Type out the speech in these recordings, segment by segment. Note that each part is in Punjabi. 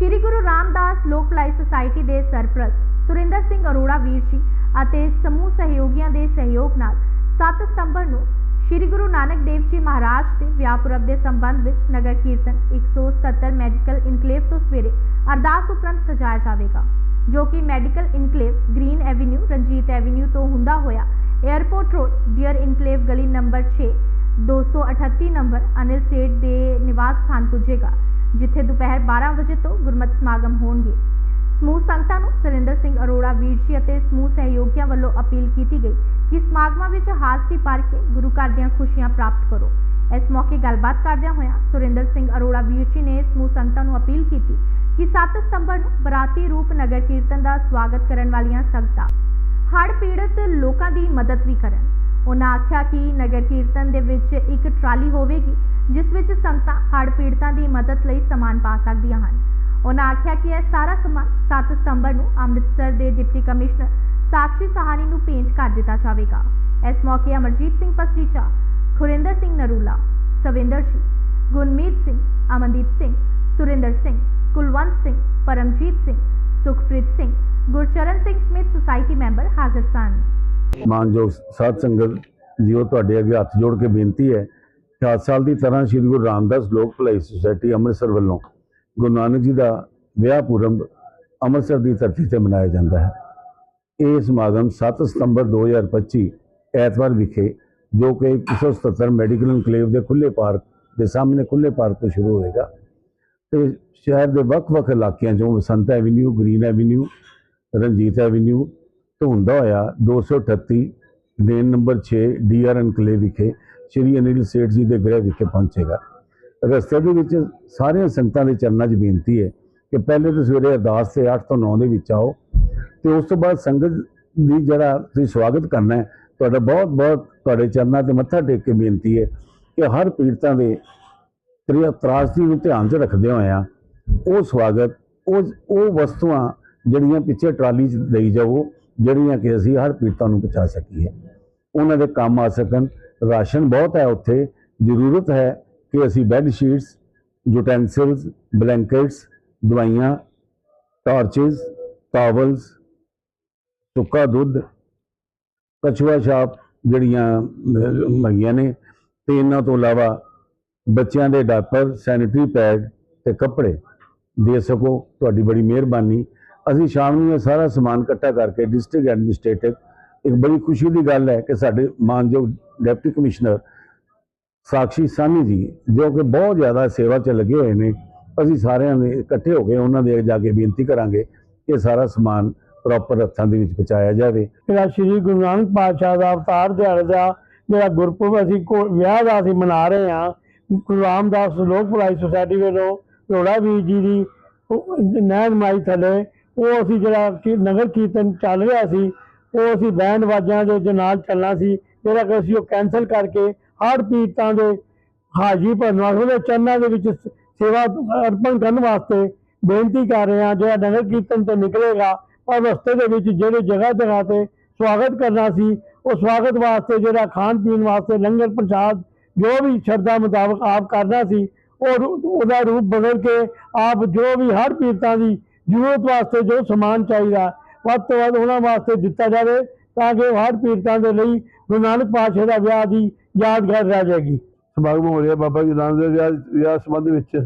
ਸ਼੍ਰੀ ਗੁਰੂ ਰਾਮਦਾਸ ਲੋਕ ਭਲਾਈ ਸੁਸਾਇਟੀ ਦੇ ਸਰਪ੍ਰਸਤ ਸੁਰਿੰਦਰ ਸਿੰਘ ਅਰੋੜਾ ਵੀਰ ਜੀ ਅਤੇ ਸਮੂਹ ਸਹਿਯੋਗੀਆਂ ਦੇ ਸਹਿਯੋਗ ਨਾਲ 7 ਸਤੰਬਰ ਨੂੰ ਸ਼੍ਰੀ ਗੁਰੂ ਨਾਨਕ ਦੇਵ ਜੀ ਮਹਾਰਾਜ ਦੇ ਵਿਆਹ ਪੁਰਬ ਦੇ ਸੰਬੰਧ ਵਿੱਚ ਨਗਰ ਕੀਰਤਨ 177 ਮੈਡੀਕਲ ਇਨਕਲੇਵ ਤੋਂ ਸਵੇਰੇ ਅਰਦਾਸ ਉਪਰੰਤ ਸਜਾਇਆ ਜਾਵੇਗਾ, ਜੋ ਕਿ medical enclave green avenue, Ranjit avenue ਤੋਂ ਹੁੰਦਾ ਹੋਇਆ 에ਅਰਪੋਰਟ ਰੋਡ, ਡੀਅਰ ਇਨਕਲੇਵ ਗਲੀ ਨੰਬਰ 6 238 ਨੰਬਰ ਅਨਿਲ ਸੇਠ ਦੇ ਨਿਵਾਸ ਸਥਾਨ ਪੁੱਜੇਗਾ। ਜਿੱਥੇ ਦੁਪਹਿਰ 12 ਵਜੇ ਤੋਂ ਗੁਰਮਤਿ ਸਮਾਗਮ ਹੋਣਗੇ। ਸਮੂਹ ਸੰਗਤਾਂ ਨੂੰ ਸੁਰਿੰਦਰ ਸਿੰਘ ਅਰੋੜਾ, ਵੀਰ ਜੀ ਅਤੇ ਸਮੂਹ ਸਹਿਯੋਗੀਆਂ ਵੱਲੋਂ ਅਪੀਲ ਕੀਤੀ ਗਈ ਕਿ ਸਮਾਗਮਾਂ ਵਿੱਚ ਹਾਜ਼ਰੀ ਭਰ ਕੇ ਗੁਰੂ ਘਰ ਦੀਆਂ ਖੁਸ਼ੀਆਂ ਪ੍ਰਾਪਤ ਕਰੋ। ਇਸ ਮੌਕੇ ਗੱਲਬਾਤ ਕਰਦਿਆਂ ਹੋਇਆਂ ਸੁਰਿੰਦਰ ਸਿੰਘ ਅਰੋੜਾ, ਵੀਰ ਜੀ ਨੇ ਸਮੂਹ ਸੰਗਤਾਂ ਨੂੰ ਅਪੀਲ ਕੀਤੀ ਕਿ 7 ਸਤੰਬਰ ਨੂੰ ਬਰਾਤੀ ਰੂਪ ਨਗਰ ਕੀਰਤਨ ਦਾ ਸਵਾਗਤ ਕਰਨ ਵਾਲੀਆਂ ਸੰਗਤਾਂ ਹੜ੍ਹ ਪੀੜਤ ਲੋਕਾਂ ਦੀ ਮਦਦ ਵੀ ਕਰਨ। ਉਹਨਾਂ ਆਖਿਆ ਕਿ ਨਗਰ ਕੀਰਤਨ ਦੇ ਵਿੱਚ ਇੱਕ ਟਰਾਲੀ ਹੋਵੇਗੀ, ਜਿਸ ਵਿੱਚ ਸੰਗਤਾਂ ਹੜ੍ਹ ਪੀੜਤਾਂ ਦੀ ਮਦਦ ਲਈ ਸਮਾਨ ਪਾ ਸਕਦੀਆਂ ਹਨ। ਉਹਨਾਂ ਆਖਿਆ ਕਿ ਇਹ ਸਾਰਾ ਸਮਾਨ 7 ਸਤੰਬਰ ਨੂੰ ਅੰਮ੍ਰਿਤਸਰ ਦੇ ਡਿਪਟੀ ਕਮਿਸ਼ਨਰ ਸਾਕਸ਼ੀ ਸਹਾਨੀ ਨੂੰ ਭੇਂਟ ਕਰ ਦਿੱਤਾ ਜਾਵੇਗਾ। ਇਸ ਮੌਕੇ ਅਮਰਜੀਤ ਸਿੰਘ ਪਸਰੀਚਾ ਖੁਰਿੰਦਰ ਸਿੰਘ ਨਰੂਲਾ, ਸਵਿੰਦਰ ਸਿੰਘ ਗੁਰਮੀਤ ਸਿੰਘ, ਅਮਨਦੀਪ ਸਿੰਘ, ਸੁਰਿੰਦਰ ਸਿੰਘ, ਕੁਲਵੰਤ ਸਿੰਘ, ਪਰਮਜੀਤ ਸਿੰਘ, ਸੁਖਪ੍ਰੀਤ ਸਿੰਘ, ਗੁਰਚਰਨ ਸਿੰਘ ਸਮਿਤ ਸੁਸਾਇਟੀ ਮੈਂਬਰ ਹਾਜ਼ਰ ਸਨ। ਮਾਨਯੋਗ ਸਾਧ ਸੰਗਤ ਜੀਓ ਤੁਹਾਡੇ ਅੱਗੇ ਹੱਥ ਜੋੜ ਕੇ ਬੇਨਤੀ ਹੈ ਕਿ ਹਰ ਸਾਲ ਦੀ ਤਰ੍ਹਾਂ ਸ੍ਰੀ ਗੁਰੂ ਰਾਮਦਾਸ ਲੋਕ ਭਲਾਈ ਸੁਸਾਇਟੀ ਅੰਮ੍ਰਿਤਸਰ ਵੱਲੋਂ ਗੁਰੂ ਨਾਨਕ ਜੀ ਦਾ ਵਿਆਹ ਪੁਰਬ ਅੰਮ੍ਰਿਤਸਰ ਦੀ ਧਰਤੀ ਤੇ ਮਨਾਇਆ ਜਾਂਦਾ ਹੈ। ਇਹ ਸਮਾਗਮ 7 ਸਤੰਬਰ 2025 ਐਤਵਾਰ ਵਿਖੇ ਜੋ ਕਿ 177 ਮੈਡੀਕਲ ਇਨਕਲੇਵ ਦੇ ਖੁੱਲੇ ਪਾਰਕ ਦੇ ਸਾਹਮਣੇ ਖੁੱਲੇ ਪਾਰਕ ਤੋਂ ਸ਼ੁਰੂ ਹੋਏਗਾ ਤੇ ਸ਼ਹਿਰ ਦੇ ਵੱਖ-ਵੱਖ ਇਲਾਕਿਆਂ ਚੋਂ Basant avenue, green avenue, Ranjit avenue ਤੋਂ ਹੁੰਦਾ ਹੋਇਆ 238 ਲੇਨ ਨੰਬਰ 6 ਡੀਆਰ ਐਨਕਲੇਵ ਵਿਖੇ, ਸ਼੍ਰੀ ਅਨਿਲ ਸੇਠ ਜੀ ਦੇ ਗ੍ਰਹਿ ਵਿਖੇ ਪਹੁੰਚੇਗਾ। ਰਸਤੇ ਦੇ ਵਿੱਚ ਸਾਰੀਆਂ ਸੰਗਤਾਂ ਦੇ ਚਰਨਾਂ 'ਚ ਬੇਨਤੀ ਹੈ ਕਿ ਪਹਿਲੇ ਤਾਂ ਸਵੇਰੇ ਅਰਦਾਸ ਤੇ 8 ਤੋਂ 9 ਦੇ ਵਿੱਚ ਆਓ ਤੇ ਉਸ ਤੋਂ ਬਾਅਦ ਸੰਗਤ ਦੀ ਜਿਹੜਾ ਤੁਸੀਂ ਸਵਾਗਤ ਕਰਨਾ ਹੈ, ਤੁਹਾਡਾ ਬਹੁਤ ਬਹੁਤ ਤੁਹਾਡੇ ਚਰਨਾਂ ਤੇ ਮੱਥਾ ਟੇਕ ਕੇ ਬੇਨਤੀ ਹੈ ਕਿ ਹਰ ਪੀੜਤਾਂ ਦੇ ਤ੍ਰਿਆ ਤਰਾਸਦੀ ਨੂੰ ਧਿਆਨ 'ਚ ਰੱਖਦੇ ਹੋਇਆ ਉਹ ਸਵਾਗਤ, ਉਹ ਉਹ ਵਸਤੂਆਂ ਜਿਹੜੀਆਂ ਪਿੱਛੇ ਟਰਾਲੀ 'ਚ ਲਈ ਜਾਵੋ ਜਿਹੜੀਆਂ ਕਿ ਅਸੀਂ ਹਰ ਪੀੜਤਾਂ ਨੂੰ ਪਹੁੰਚਾ ਸਕੀਏ। ਉਹਨਾਂ ਦੇ ਕੰਮ ਆ ਸਕਣ। ਰਾਸ਼ਨ ਬਹੁਤ ਹੈ ਉੱਥੇ। ਜ਼ਰੂਰਤ ਹੈ ਕਿ ਅਸੀਂ ਬੈੱਡ ਸ਼ੀਟਸ ਯੂਟੈਂਸਿਲਸ ਬਲੈਂਕਟਸ ਦਵਾਈਆਂ ਟਾਰਚਸ ਟਾਵਲਸ ਸੁੱਕਾ ਦੁੱਧ ਕਛੂਆ ਛਾਪ ਜਿਹੜੀਆਂ ਅਹ, ਹੈਗੀਆਂ ਨੇ ਤੇ ਇਹਨਾਂ ਤੋਂ ਇਲਾਵਾ ਬੱਚਿਆਂ ਦੇ ਡਾਇਪਰ ਸੈਨੀਟਰੀ ਪੈਡ ਤੇ ਕੱਪੜੇ ਦੇ ਸਕੋ। ਤੁਹਾਡੀ ਬੜੀ ਮਿਹਰਬਾਨੀ। ਅਸੀਂ ਸ਼ਾਮ ਨੂੰ ਇਹ ਸਾਰਾ ਸਮਾਨ ਇਕੱਠਾ ਕਰਕੇ ਡਿਸਟ੍ਰਿਕਟ ਐਡਮਿਨਿਸਟ੍ਰੇਟਿਵ ਇੱਕ ਬੜੀ ਖੁਸ਼ੀ ਦੀ ਗੱਲ ਹੈ ਕਿ ਸਾਡੇ ਮਾਨਯੋਗ ਡਿਪਟੀ ਕਮਿਸ਼ਨਰ ਸਾਕਸ਼ੀ ਸਾਨੀ ਜੀ, ਜੋ ਕਿ ਬਹੁਤ ਜ਼ਿਆਦਾ ਸੇਵਾ 'ਚ ਲੱਗੇ ਹੋਏ ਨੇ, ਅਸੀਂ ਸਾਰਿਆਂ ਨੇ ਇਕੱਠੇ ਹੋ ਕੇ ਉਹਨਾਂ ਦੇ ਜਾ ਕੇ ਬੇਨਤੀ ਕਰਾਂਗੇ ਕਿ ਇਹ ਸਾਰਾ ਸਮਾਨ ਪ੍ਰੋਪਰ ਹੱਥਾਂ ਦੇ ਵਿੱਚ ਪਹੁੰਚਾਇਆ ਜਾਵੇ। ਜਿਹੜਾ ਸ਼੍ਰੀ ਗੁਰੂ ਨਾਨਕ ਪਾਤਸ਼ਾਹ ਦਾ ਅਵਤਾਰ ਦਿਹਾੜੇ ਦਾ ਜਿਹੜਾ ਗੁਰਪੁਰਬ ਅਸੀਂ ਕੋ- ਵਿਆਹ ਦਾ ਅਸੀਂ ਮਨਾ ਰਹੇ ਹਾਂ। ਗੁਰੂ ਰਾਮਦਾਸ ਲੋਕ ਭਲਾਈ ਸੁਸਾਇਟੀ ਵੱਲੋਂ ਰੋੜਾ ਵੀਰ ਜੀ ਦੀ ਉਹ ਨਹਿਰ ਮਾਈ ਥੱਲੇ ਉਹ ਅਸੀਂ ਜਿਹੜਾ ਕਿ ਨਗਰ ਕੀਰਤਨ ਚੱਲ ਰਿਹਾ ਸੀ, ਉਹ ਅਸੀਂ ਬੈਂਡ ਵਾਜਾਂ ਦੇ ਨਾਲ ਚੱਲਣਾ ਸੀ, ਜਿਹੜਾ ਕਿ ਅਸੀਂ ਉਹ ਕੈਨਸਲ ਕਰਕੇ ਹਰ ਪੀੜਤਾਂ ਦੇ ਹਾਜ਼ਰੀ ਭਰਨ ਵਾਸਤੇ, ਉਹਦੇ ਚਰਨਾਂ ਦੇ ਵਿੱਚ ਸ- ਸੇਵਾ ਅਰਪਣ ਕਰਨ ਵਾਸਤੇ ਬੇਨਤੀ ਕਰ ਰਹੇ ਹਾਂ, ਜਿਹੜਾ ਨਗਰ ਕੀਰਤਨ ਤੋਂ ਨਿਕਲੇਗਾ ਔਰ ਰਸਤੇ ਦੇ ਵਿੱਚ ਜਿਹੜੇ ਜਗ੍ਹਾ ਜਗ੍ਹਾ ਤੇ ਸਵਾਗਤ ਕਰਨਾ ਸੀ, ਉਹ ਸਵਾਗਤ ਵਾਸਤੇ ਜਿਹੜਾ ਖਾਣ ਪੀਣ ਵਾਸਤੇ ਲੰਗਰ ਪ੍ਰਸ਼ਾਦ ਜੋ ਵੀ ਸ਼ਰਧਾ ਮੁਤਾਬਕ ਆਪ ਕਰਨਾ ਸੀ, ਉਹ ਰੂ- ਉਹਦਾ ਰੂਪ ਬਦਲ ਕੇ ਆਪ ਜੋ ਵੀ ਹਰ ਪੀੜਤਾਂ ਦੀ ਜ਼ਰੂਰਤ ਵਾਸਤੇ ਜੋ ਸਮਾਨ ਚਾਹੀਦਾ, ਵੱਧ ਤੋਂ ਵੱਧ ਉਹਨਾਂ ਵਾਸਤੇ ਦਿੱਤਾ ਜਾਵੇ ਤਾਂ ਕਿ ਉਹ ਹਰ ਪੀੜਤਾਂ ਦੇ ਲਈ ਗੁਰੂ ਨਾਨਕ ਪਾਤਸ਼ਾਹ ਦਾ ਵਿਆਹ ਦੀ ਯਾਦਗਾਰ ਰਹਿ ਜਾਏਗੀ। ਸਮਾਗਮ ਹੋ ਰਿਹਾ ਬਾਬਾ ਜੀ ਨਾਨਕ ਦੇ ਵਿਆਹ ਵਿਆਹ ਸੰਬੰਧ ਵਿੱਚ।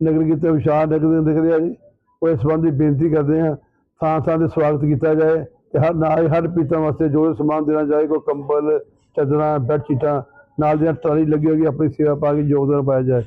ਨਗਰ ਕੀਰਤਨ ਵਿਸ਼ਾਲ ਨਗਰ ਦੇ ਦਿਖ ਰਿਹਾ ਜੀ। ਉਹ ਇਸ ਸੰਬੰਧੀ ਬੇਨਤੀ ਕਰਦੇ ਹਾਂ, ਥਾਂ ਥਾਂ ਤੇ ਸਵਾਗਤ ਕੀਤਾ ਜਾਏ ਤੇ ਹਰ ਨਾਲ ਹਰ ਪੀਤਾਂ ਵਾਸਤੇ ਜੋ ਸਮਾਨ ਦੇਣਾ ਚਾਹੇ ਕੋਈ ਕੰਬਲ, ਚਾਦਰਾਂ, ਬੈੱਡ ਸ਼ੀਟਾਂ, ਨਾਲ ਦੀਆਂ ਟਰਾਲੀ ਲੱਗੀ ਹੋਈ ਆਪਣੀ ਸੇਵਾ ਪਾ ਕੇ ਯੋਗਦਾਨ ਪਾਇਆ ਜਾਏ।